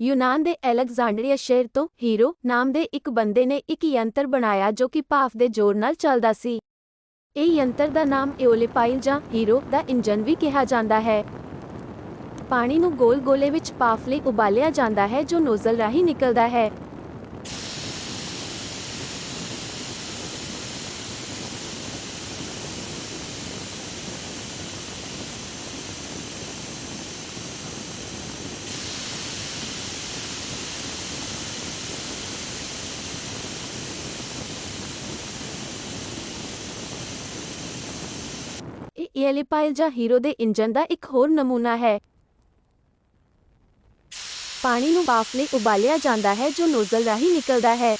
ਯੂਨਾਨ ਦੇ ਅਲੈਗਜ਼ੈਂਡਰੀਆ ਸ਼ਹਿਰ ਤੋਂ ਹੀਰੋ ਨਾਮ ਦੇ ਇੱਕ ਬੰਦੇ ਨੇ ਇੱਕ ਯੰਤਰ ਬਣਾਇਆ ਜੋ ਕਿ ਭਾਫ ਦੇ ਜ਼ੋਰ ਨਾਲ ਚੱਲਦਾ ਸੀ। ਇਹ ਯੰਤਰ ਦਾ ਨਾਮ ਏਓਲਿਪਾਈਲ ਜਾਂ ਹੀਰੋ ਦਾ ਇੰਜਨ ਵੀ ਕਿਹਾ ਜਾਂਦਾ ਹੈ। ਪਾਣੀ ਨੂੰ ਗੋਲ ਗੋਲੇ ਵਿੱਚ ਭਾਫ ਲਈ ਉਬਾਲਿਆ ਜਾਂਦਾ ਹੈ ਜੋ ਨੋਜ਼ਲ ਰਾਹੀਂ ਨਿਕਲਦਾ ਹੈ। ਇਹ ਜਾਂ ਹੀਰੋ ਦੇ ਇੰਜਨ ਦਾ ਇੱਕ ਹੋਰ ਨਮੂਨਾ ਹੈ। ਪਾਣੀ ਨੂੰ ਭਾਫ ਲਈ ਉਬਾਲਿਆ ਜਾਂਦਾ ਹੈ, ਜੋ ਨੋਜ਼ਲ ਰਾਹੀਂ ਨਿਕਲਦਾ ਹੈ।